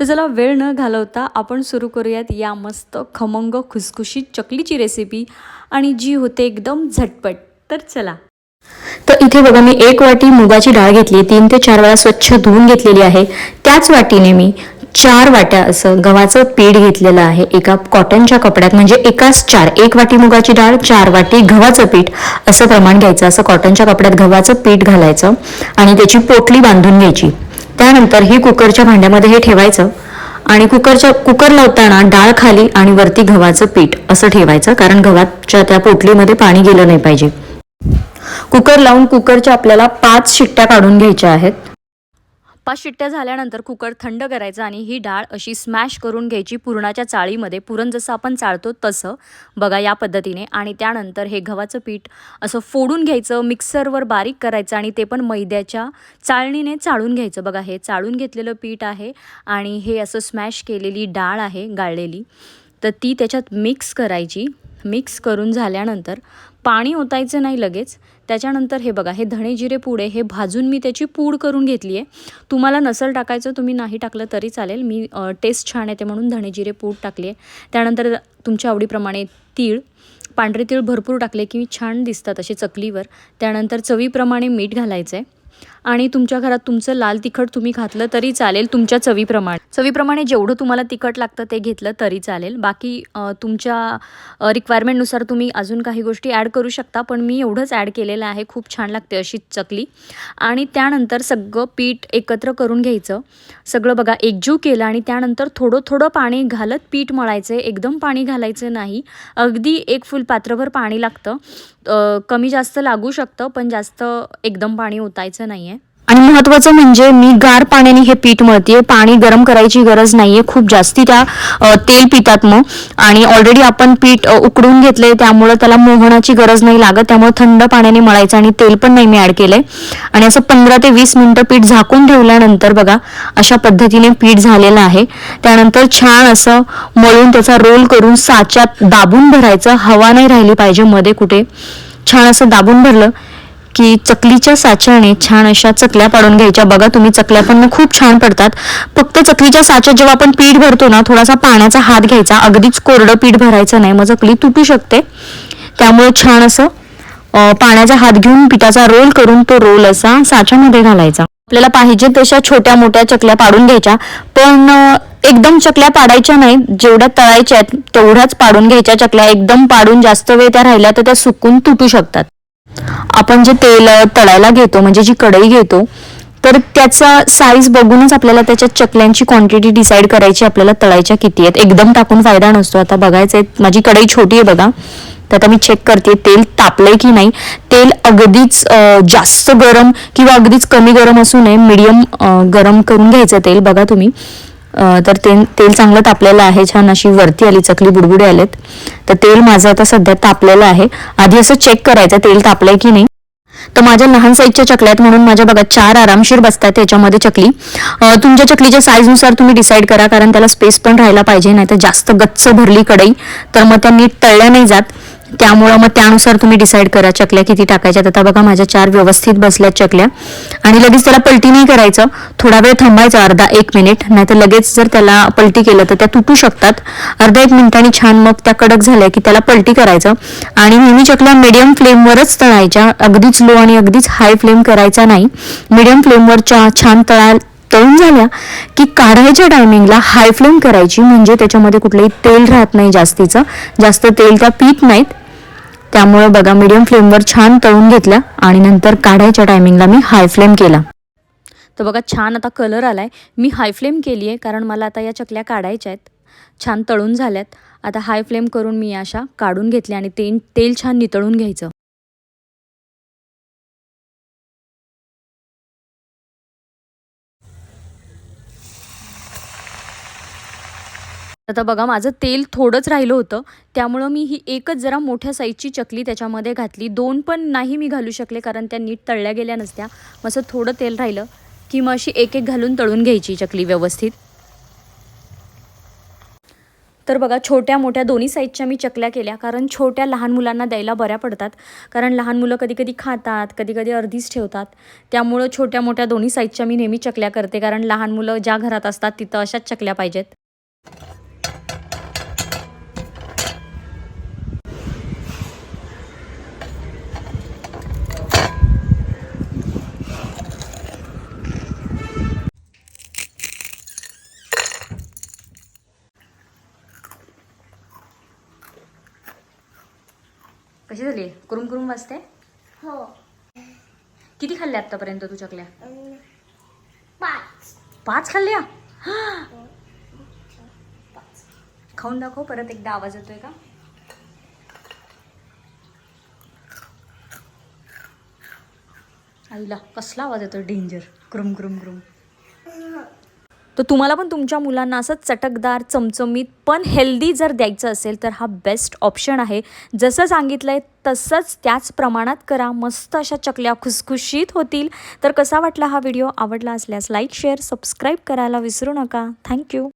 तर चला वेळ न घालवता आपण सुरू करूयात या मस्त खमंग खुसखुशीत चकलीची रेसिपी आणि जी होते एकदम झटपट. तर चला. तर इथे बघा मी एक वाटी मुगाची डाळ घेतली तीन ते चार वेळा स्वच्छ धुवून घेतलेली आहे. त्याच वाटीने मी चार वाट्या असं गव्हाचं पीठ घेतलेलं आहे. एका कॉटनच्या कपड्यात म्हणजे एकाच चार एक वाटी मुगाची डाळ चार वाटी गव्हाचं पीठ असं प्रमाण घ्यायचं. असं कॉटनच्या कपड्यात गव्हाचं पीठ घालायचं आणि त्याची पोटली बांधून घ्यायची. त्यानंतर ही कुकरच्या भांड्यामध्ये हे ठेवायचं आणि कुकरच्या कुकर लावताना डाळ खाली आणि वरती गव्हाचं पीठ असं ठेवायचं कारण गव्हाच्या त्या पोटलीमध्ये पाणी गेलं नाही पाहिजे. कुकर लावून कुकरच्या आपल्याला पाच शिट्ट्या काढून घ्यायच्या आहेत. पाच शिट्ट्या झाल्यानंतर कुकर थंड करायचा आणि ही डाळ अशी स्मॅश करून घ्यायची. पुरणाच्या चाळीमध्ये पुरण जसं आपण चाळतो तसं. बघा या पद्धतीने. आणि त्यानंतर हे गव्हाचं पीठ असं फोडून घ्यायचं. मिक्सरवर बारीक करायचं आणि ते पण मैद्याच्या चाळणीने चाळून घ्यायचं. बघा हे चाळून घेतलेलं पीठ आहे आणि हे असं स्मॅश केलेली डाळ आहे गाळलेली. तर ती त्याच्यात मिक्स करायची. मिक्स करून झाल्यानंतर पाणी ओतायचं नाही लगेच. त्याच्यानंतर हे बघा हे धणे जिरे पूड आहे हे भाजून मी त्याची पूड करून घेतली आहे. तुम्हाला नसल टाकायचं तुम्ही नाही टाकलं तरी चालेल. मी टेस्ट छान येते म्हणून धणे जिरे पूड टाकली आहे. त्यानंतर तुमच्या आवडीप्रमाणे तीळ पांढरे तीळ भरपूर टाकले की छान दिसतात असे चकलीवर. त्यानंतर चवीप्रमाणे मीठ घालायचं आहे आणि तुमच्या घरात तुमचं लाल तिखट तुम्ही घातलं तरी चालेल तुमच्या चवीप्रमाणे. चवीप्रमाणे जेवढं तुम्हाला तिखट लागतं ते घेतलं तरी चालेल. बाकी तुमच्या रिक्वायरमेंटनुसार तुम्ही अजून काही गोष्टी ॲड करू शकता पण मी एवढंच ॲड केलेलं आहे. खूप छान लागते अशी चकली. आणि त्यानंतर सगळं पीठ एकत्र करून घ्यायचं. सगळं बघा एकजीव केलं आणि त्यानंतर थोडं थोडं पाणी घालत पीठ मळायचं. एकदम पाणी घालायचं नाही. अगदी एक फुल पात्रभर पाणी लागतं. कमी जास्त लागू शकतं पण जास्त एकदम पाणी ओतायचं नाही आहे आणि महत्वाचं म्हणजे मी गार पाण्याने हे पीठ मळते पाणी गरम करायची गरज नाहीये. खूप जास्ती त्या तेल पितात मग. आणि ऑलरेडी आपण पीठ उकडून घेतलंय. त्यामुळे त्याला मोहनाची गरज नाही लागत. त्यामुळे थंड पाण्याने मळायचं आणि तेल पण नाही मी ऍड केलंय. आणि असं पंधरा ते वीस मिनिटं पीठ झाकून ठेवल्यानंतर बघा अशा पद्धतीने पीठ झालेलं आहे. त्यानंतर छान असं मळून त्याचा रोल करून साच्यात दाबून भरायचं. हवा नाही राहिली पाहिजे मध्ये कुठे. छान असं दाबून भरलं. की चकलीच्या साच्याने छान अशा चकल्या पाडून घ्यायच्या. बघा तुम्ही चकल्या पण खूप छान पडतात. फक्त चकलीच्या साच्यात जेव्हा आपण पीठ भरतो ना थोडासा पाण्याचा हात घ्यायचा. अगदीच कोरडं पीठ भरायचं नाही. मग चकली तुटू शकते. त्यामुळे छान असं पाण्याचा हात घेऊन पिठाचा रोल करून तो रोल असा साच्यामध्ये घालायचा. आपल्याला पाहिजे तशा छोट्या मोठ्या चकल्या पाडून घ्यायच्या. पण एकदम चकल्या पाडायच्या नाही. जेवढ्या तळायच्या आहेत तेवढ्याच पाडून घ्यायच्या. चकल्या एकदम पाडून जास्त वेळ त्या राहिल्या तर त्या सुकून तुटू शकतात. आपण जे तेल तळायला घेतो म्हणजे जी कढई घेतो तर त्याचा साईज बघूनच आपल्याला त्याच्या चकल्यांची क्वांटिटी डिसाईड करायची आपल्याला तळायच्या किती आहेत. एकदम टाकून फायदा नसतो. आता बघायचं आहे माझी कढई छोटी आहे बघा. तर आता मी चेक करते तेल तापलंय की नाही? तेल अगदीच जास्त गरम किंवा अगदीच कमी गरम असू नये. मिडियम गरम करून घ्यायचं तेल बघा तुम्ही. तर ते तेल चांगलं तापलेलं आहे छान अशी वरती आली चकली बुडबुडे आलेत. तर तेल माझं आता सध्या तापलेलं आहे. आधी असं चेक करायचं तेल तापलंय की नाही. तर माझ्या लहान साईजच्या चकल्या आहेत म्हणून माझ्या बघा चार आरामशीर बसतात त्याच्यामध्ये चकली. तुमच्या चकलीच्या साईजनुसार तुम्ही डिसाईड करा कारण त्याला स्पेस पण राहायला पाहिजे नाही तर जास्त गच्च भरली कढई. तर मग त्या नीट तळल्या नाही जात. त्यामुळं मग त्यानुसार तुम्ही डिसाईड करा चकल्या किती टाकायच्या आता बघा माझ्या चार व्यवस्थित बसल्या चकल्या. आणि लगेच त्याला पलटी नाही करायचं. थोडा वेळ थांबायचं अर्धा एक मिनिट नाहीतर लगेच जर त्याला पलटी केलं तर त्या तुटू शकतात. अर्धा एक मिनिटांनी छान मग त्या कडक झाल्या की त्याला पलटी करायचं. आणि नेहमी चकल्या मिडियम फ्लेमवरच तळायच्या. अगदीच लो आणि अगदीच हाय फ्लेम करायचा नाही. मिडियम फ्लेमवर छान तळा तळून झाल्या की काढायच्या टायमिंगला हाय फ्लेम करायची. म्हणजे त्याच्यामध्ये कुठलंही तेल राहत नाही जास्तीचं. जास्त तेल त्या पीत नाहीत. त्यामुळे बघा मिडियम फ्लेमवर छान तळून घेतल्या आणि नंतर काढायच्या टायमिंगला मी हाय फ्लेम केला. तर बघा छान आता कलर आला आहे मी हाय फ्लेम केली आहे कारण मला आता या चकल्या काढायच्या आहेत. छान तळून झाल्यात. आता हाय फ्लेम करून मी अशा काढून घेतल्या आणि तेल तेल छान नितळून घ्यायचं. आता बघा माझं तेल थोडंच राहिलं होतं. त्यामुळं मी ही एकच जरा मोठ्या साईजची चकली त्याच्यामध्ये घातली. दोन पण नाही मी घालू शकले कारण त्या नीट तळल्या गेल्या नसत्या. मग असं थोडं तेल राहिलं की मग अशी एक एक घालून तळून घ्यायची चकली व्यवस्थित. तर बघा छोट्या मोठ्या दोन्ही साईजच्या मी चकल्या केल्या कारण छोट्या लहान मुलांना द्यायला बऱ्या पडतात. कारण लहान मुलं कधी कधी खातात कधी कधी अर्धीच ठेवतात. त्यामुळं छोट्या मोठ्या दोन्ही साईजच्या मी नेहमी चकल्या करते कारण लहान मुलं ज्या घरात असतात तिथं अशाच चकल्या पाहिजेत. कशी झाली? कुरुम कुरुम वाजते? हो. किती खाल्ल्या आतापर्यंत तू चकल्या? पाच. पाच खाल्ल्या? खाऊन दाखव परत एकदा आवाज येतोय का? आईला कसला आवाज येतोय? डेंजर क्रुम क्रुम क्रुम. तर तुम्हाला पण तुमच्या मुलांना असं चटकदार चमचमीत पण हेल्दी जर द्यायचं असेल तर हा बेस्ट ऑप्शन आहे. जसं सांगितलं आहे तसंच त्याच प्रमाणात करा. मस्त अशा चकल्या खुसखुशीत होतील. तर कसा वाटला हा व्हिडिओ आवडला असल्यास लाईक शेअर सबस्क्राईब करायला विसरू नका. थँक्यू